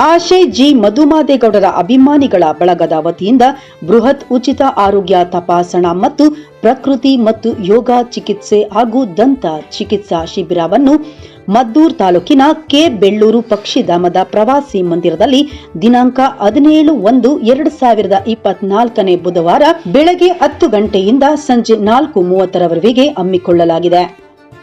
Ashay G ಮಧುಮಾದೇಗೌಡರ ಅಭಿಮಾನಿಗಳ ಬಳಗದ ವತಿಯಿಂದ ಬೃಹತ್ ಉಚಿತ ಆರೋಗ್ಯ ತಪಾಸಣಾ ಮತ್ತು ಪ್ರಕೃತಿ ಮತ್ತು ಯೋಗ ಚಿಕಿತ್ಸೆ ಹಾಗೂ ದಂತ ಚಿಕಿತ್ಸಾ ಶಿಬಿರವನ್ನು ಮದ್ದೂರ್ ತಾಲೂಕಿನ ಕೆ ಬೆಳ್ಳೂರು ಪಕ್ಷಿಧಾಮದ ಪ್ರವಾಸಿ ಮಂದಿರದಲ್ಲಿ ದಿನಾಂಕ ಹದಿನೇಳು ಒಂದು ಎರಡು ಸಾವಿರದ ಇಪ್ಪತ್ನಾಲ್ಕನೇ ಬುಧವಾರ ಬೆಳಗ್ಗೆ ಹತ್ತು ಗಂಟೆಯಿಂದ ಸಂಜೆ ನಾಲ್ಕು ಮೂವತ್ತರವರೆಗೆ ಹಮ್ಮಿಕೊಳ್ಳಲಾಗಿದೆ.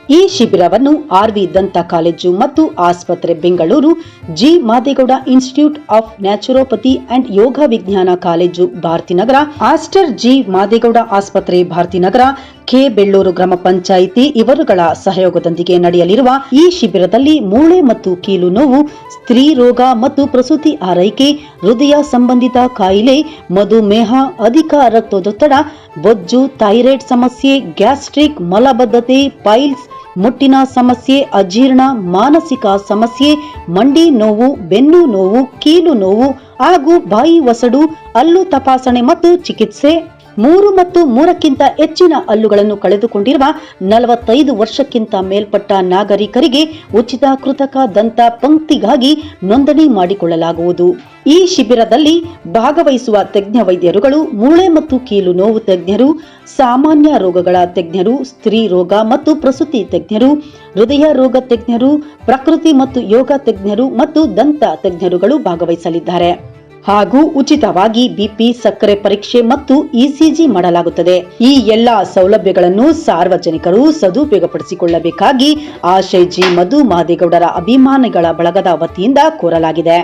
ಈ ಶಿಬಿರವನ್ನು ಆರ್ವಿ ದಂತ ಕಾಲೇಜು ಮತ್ತು ಆಸ್ಪತ್ರೆ Bengaluru, G Madegowda institute of naturopathy and yoga ವಿಜ್ಞಾನ college Bharathinagara Aster G Madegowda ಆಸ್ಪತ್ರೆ ಭಾರತಿನಗರ ಕೆ ಬೆಳ್ಳೂರು ಗ್ರಾಮ ಪಂಚಾಯಿತಿ ಇವರುಗಳ ಸಹಯೋಗದೊಂದಿಗೆ ನಡೆಯಲಿರುವ ಈ ಶಿಬಿರದಲ್ಲಿ ಮೂಳೆ ಮತ್ತು ಕೀಲು ನೋವು, ಸ್ತ್ರೀ ರೋಗ ಮತ್ತು ಪ್ರಸೂತಿ ಆರೈಕೆ, ಹೃದಯ ಸಂಬಂಧಿತ ಕಾಯಿಲೆ, ಮಧುಮೇಹ, ಅಧಿಕ ರಕ್ತದೊತ್ತಡ, ಬೊಜ್ಜು, ಥೈರಾಯ್ಡ್ ಸಮಸ್ಯೆ, ಗ್ಯಾಸ್ಟ್ರಿಕ್ ಮಲಬದ್ಧತೆ, ಪೈಲ್ಸ್ ಮುಟ್ಟಿನ ಸಮಸ್ಯೆ, ಅಜೀರ್ಣ, ಮಾನಸಿಕ ಸಮಸ್ಯೆ, ಮಂಡಿ ನೋವು, ಬೆನ್ನು ನೋವು, ಕೀಲು ನೋವು ಹಾಗೂ ಬಾಯಿ ಒಸಡು ಹಲ್ಲು ತಪಾಸಣೆ ಮತ್ತು ಚಿಕಿತ್ಸೆ. ಮೂರು ಮತ್ತು ಮೂರಕ್ಕಿಂತ ಹೆಚ್ಚಿನ ಹಲ್ಲುಗಳನ್ನು ಕಳೆದುಕೊಂಡಿರುವ ನಲವತ್ತೈದು ವರ್ಷಕ್ಕಿಂತ ಮೇಲ್ಪಟ್ಟ ನಾಗರಿಕರಿಗೆ ಉಚಿತ ಕೃತಕ ದಂತ ಪಂಕ್ತಿಗಾಗಿ ನೋಂದಣಿ ಮಾಡಿಕೊಳ್ಳಲಾಗುವುದು. ಈ ಶಿಬಿರದಲ್ಲಿ ಭಾಗವಹಿಸುವ ತಜ್ಞ ವೈದ್ಯರುಗಳು, ಮೂಳೆ ಮತ್ತು ಕೀಲು ನೋವು ತಜ್ಞರು, ಸಾಮಾನ್ಯ ರೋಗಗಳ ತಜ್ಞರು, ಸ್ತ್ರೀ ರೋಗ ಮತ್ತು ಪ್ರಸೂತಿ ತಜ್ಞರು, ಹೃದಯ ರೋಗ ತಜ್ಞರು, ಪ್ರಕೃತಿ ಮತ್ತು ಯೋಗ ತಜ್ಞರು ಮತ್ತು ದಂತ ತಜ್ಞರುಗಳು ಭಾಗವಹಿಸಲಿದ್ದಾರೆ. ಹಾಗೂ ಉಚಿತವಾಗಿ ಬಿಪಿ ಸಕ್ಕರೆ ಪರೀಕ್ಷೆ ಮತ್ತು ಇಸಿಜಿ ಮಾಡಲಾಗುತ್ತದೆ. ಈ ಎಲ್ಲಾ ಸೌಲಭ್ಯಗಳನ್ನು ಸಾರ್ವಜನಿಕರು ಸದುಪಯೋಗಪಡಿಸಿಕೊಳ್ಳಬೇಕಾಗಿ ಆಶಯ್ ಜಿ ಮಧು ಮಾದೇಗೌಡರ ಅಭಿಮಾನಿಗಳ ಬಳಗದ ವತಿಯಿಂದ ಕೋರಲಾಗಿದೆ.